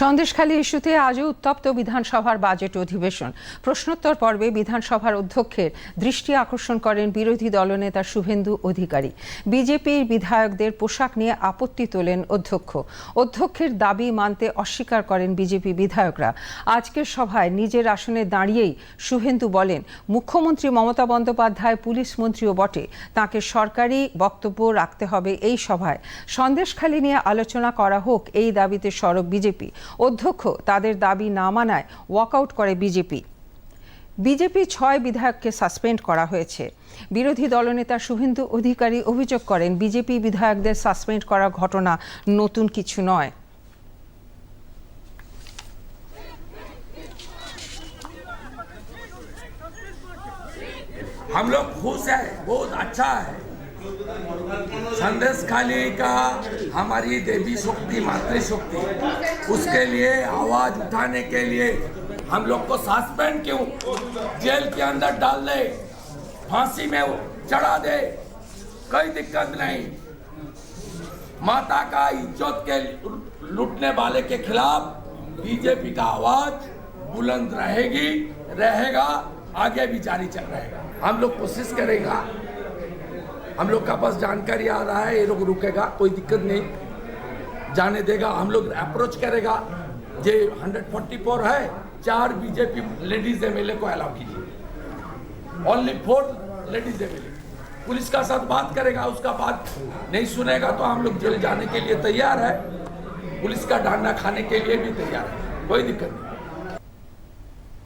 সন্দেশখালী ইস্যুতে আজও উত্তপ্ত বিধানসভার বাজেট অধিবেশন। প্রশ্নোত্তর পর্বে বিধানসভার অধ্যক্ষের দৃষ্টি আকর্ষণ করেন বিরোধী দলনেতা শুভেন্দু অধিকারী। বিজেপির বিধায়কদের পোশাক নিয়ে আপত্তি তোলেন অধ্যক্ষ। অধ্যক্ষের দাবি মানতে অস্বীকার করেন বিজেপি বিধায়করা। আজকের সভায় নিজের আসনে দাঁড়িয়েই শুভেন্দু বলেন, মুখ্যমন্ত্রী মমতা বন্দ্যোপাধ্যায়, পুলিশ মন্ত্রীও বটে। তাকে সরকারি বক্তব্য রাখতে হবে এই সভায়। সন্দেশখালী নিয়ে আলোচনা করা হোক এই দাবিতে সরব বিজেপি। অধ্যক্ষ তাদের দাবি না মানায় ওয়াকআউট করে বিজেপি বিজেপি ছয় বিধায়ককে সাসপেন্ড করা হয়েছে বিরোধী দলনেতা শুভেন্দু অধিকারী অভিযোগ করেন বিজেপি বিধায়কদের সাসপেন্ড করা ঘটনা নতুন কিছু নয় हम लोग खुश है बहुत अच्छा है संदेश खाली का हमारी देवी शक्ति मातृशक्ति उसके लिए आवाज़ उठाने के लिए हम लोग को सस्पेंड क्यों? जेल के अंदर डाल दे, फांसी में चढ़ा दे, कोई दिक्कत नहीं। माता का इज़्ज़त के लूटने वाले के खिलाफ बीजेपी का आवाज़ बुलंद रहेगी, रहेगा, आगे भी जारी चल रहेगा। हम लोग कोशिश करेगा। हम लोग का पास जानकारी आ रहा है, ये लोग रुकेगा, कोई दिक्कत नहीं। जाने देगा, हम लोग अप्रोच करेगा। ये 144 है, चार बीजेपी लेडीज़ एमएलए को अलाउ कीजिए। Only four ladies MLA police का साथ बात करेगा, उसका बात नहीं सुनेगा तो हम लोग जेल जाने के लिए तैयार है। पुलिस का डांडा खाने के लिए भी तैयार है, कोई दिक्कत नहीं।